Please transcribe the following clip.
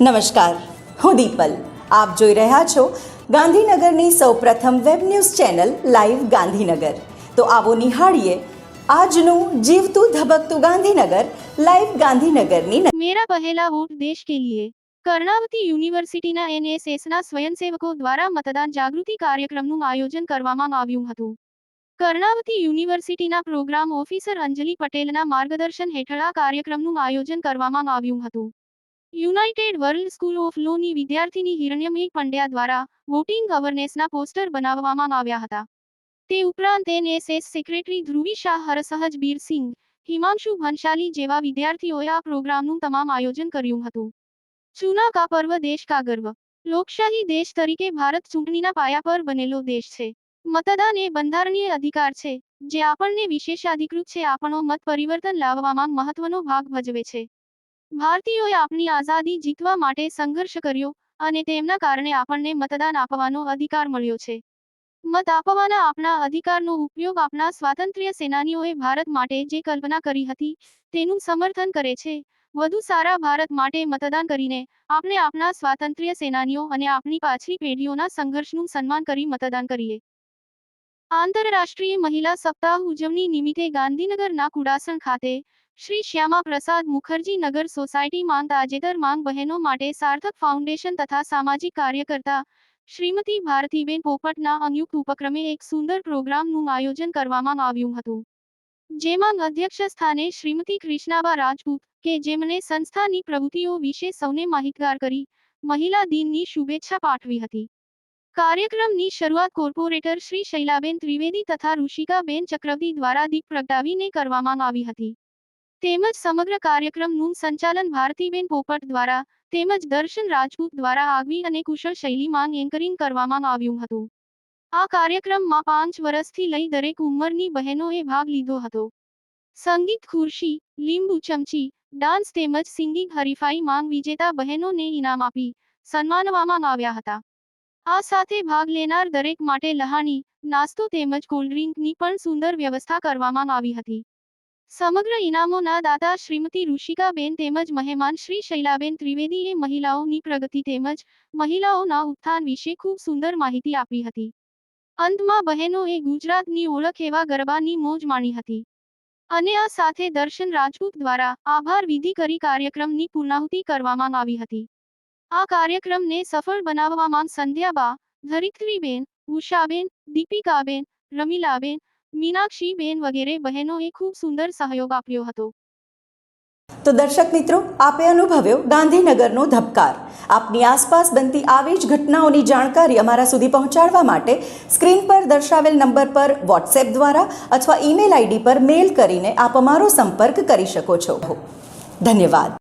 નમસ્કાર. હું દીપલ. આપ જોઈ રહ્યા છો ગાંધીનગરની સૌપ્રથમ web news channel live Gandhinagar. તો આવો નિહાળીએ આજનું જીવતું ધબકતું ગાંધીનગર લાઈવ ગાંધીનગરની મેરા પહેલા વોટ દેશ કે લીએ કર્ણાવતી યુનિવર્સિટીના એનએસએસના સ્વયંસેવકો દ્વારા મતદાન જાગૃતિ કાર્યક્રમનું આયોજન કરવામાં આવ્યું હતું. કર્ણાવતી યુનિવર્સિટીના પ્રોગ્રામ ઓફિસર અંજલિ પટેલના માર્ગદર્શન હેઠળ આ કાર્યક્રમનું આયોજન કરવામાં આવ્યું હતું. યુનાઇટેડ વર્લ્ડ સ્કૂલ ઓફ લોની વિદ્યાર્થીની હિરણ્યમેય પંડ્યા દ્વારા વોટિંગ અવેરનેસના પોસ્ટર બનાવવામાં આવ્યા હતા. તે ઉપરાંત એનએસએસ સેક્રેટરી ધ્રુવી શાહ, હરસહજ બીરસિંહ હિમાંશુ ભંશાલી જેવા વિદ્યાર્થીઓએ આ પ્રોગ્રામનું તમામ આયોજન કર્યું હતું. ચૂના કા પર્વ દેશ કા ગર્વ. લોકશાહી દેશ તરીકે ભારત ચૂંટણીના પાયા પર બનેલો દેશ છે. મતદાન એ બંધારણીય અધિકાર છે. જે આપણને વિશેષાધિકૃત છે. આપણો મત પરિવર્તન લાવવામાં મહત્વનો ભાગ ભજવે છે. ભારતીયોએ આપણી આઝાદી જીતવા માટે સંઘર્ષ કર્યો અને તેમના કારણે આપણને મતદાન આપવાનો અધિકાર મળ્યો છે. મત આપવાના આપણા અધિકારનો ઉપયોગ આપણા સ્વાતંત્ર્ય સેનાનીઓએ ભારત માટે જે કલ્પના કરી હતી તેનું સમર્થન કરે છે. વધુ સારા ભારત માટે મતદાન કરીને આપણે આપણા સ્વાતંત્ર્ય સેનાનીઓ અને આપણી પાછલી પેઢીઓના સંઘર્ષનું સન્માન કરી મતદાન કરીએ. આંતરરાષ્ટ્રીય મહિલા સપ્તાહ ઉજવણી નિમિત્તે ગાંધીનગરના કુડાસણ ખાતે શ્રી શ્યામા પ્રસાદ મુખર્જી નગર સોસાયટી તાજેતર માંગ બહેનો માટે સાર્થક ફાઉન્ડેશન તથા સામાજિક કાર્યકર્તા શ્રીમતી ભારતીબેન પોપટના સંયુક્ત ઉપક્રમે એક સુંદર પ્રોગ્રામનું આયોજન કરવામાં આવ્યું હતું. જેમાં અધ્યક્ષ સ્થાને શ્રીમતી કૃષ્ણાબા રાજપૂત કે જેમણે સંસ્થાની પ્રવૃત્તિઓ વિશે સૌને માહિતગાર કરી, મહિલા દિનની શુભેચ્છા પાઠવી હતી. કાર્યક્રમની શરૂઆત કોર્પોરેટર શ્રી શૈલાબેન ત્રિવેદી તથા ઋષિકાબેન ચક્રવર્તી દ્વારા દીપ પ્રગટાવીને કરવામાં આવી હતી. તેમજ સમગ્ર કાર્યક્રમનું સંચાલન ભારતીબેન પોપટ દ્વારા, તેમજ દર્શન રાજપૂત દ્વારા આગવી અને કુશળ શૈલીમાં એન્કરિંગ કરવામાં આવ્યું હતું. આ કાર્યક્રમમાં પાંચ વર્ષથી લઈ દરેક ઉંમરની બહેનોએ ભાગ લીધો હતો. સંગીત ખુરશી, લીંબુ ચમચી, ડાન્સ તેમજ સિંગિંગ હરીફાઈ માંગ વિજેતા બહેનોને ઇનામ આપી, સન્માનવામાં આવ્યા હતા. આ સાથે ભાગ લેનાર દરેક માટે લહાણી, નાસ્તો તેમજ કોલ્ડ્રિંકની પણ સુંદર વ્યવસ્થા કરવામાં આવી હતી. સમગ્ર ઇનામોના દાતા શ્રીમતી ઋષિકાબેન તેમજ મહેમાન શ્રી શૈલાબેન ત્રિવેદીએ મહિલાઓની પ્રગતિ તેમજ મહિલાઓના ઉત્થાન વિશે ખૂબ સુંદર માહિતી આપી હતી. અંતમાં બહેનોએ ગુજરાતની ઓળખ એવા ગરબાની મોજ માણી હતી. અને આ સાથે દર્શન રાજપૂત દ્વારા આભાર વિધિ કરી કાર્યક્રમની પૂર્ણાહુતિ કરવામાં આવી હતી. આ કાર્યક્રમને સફળ બનાવવામાં સંધ્યાબા, ધરિત્રીબેન, ઉષાબેન, દીપિકાબેન, રમીલાબેન, મીનાક્ષીબેન વગેરે બહેનોએ ખૂબ સુંદર સહયોગ આપ્યો હતો. તો દર્શક મિત્રો, આપે અનુભવ્યો ગાંધીનગરનો ધબકાર. આપની આસપાસ બનતી આવી જ ઘટનાઓની જાણકારી અમારા સુધી પહોંચાડવા માટે સ્ક્રીન પર દર્શાવેલ નંબર પર વોટ્સએપ દ્વારા અથવા ઈમેલ આઈડી પર મેલ કરીને આપ અમારો સંપર્ક કરી શકો છો. ધન્યવાદ.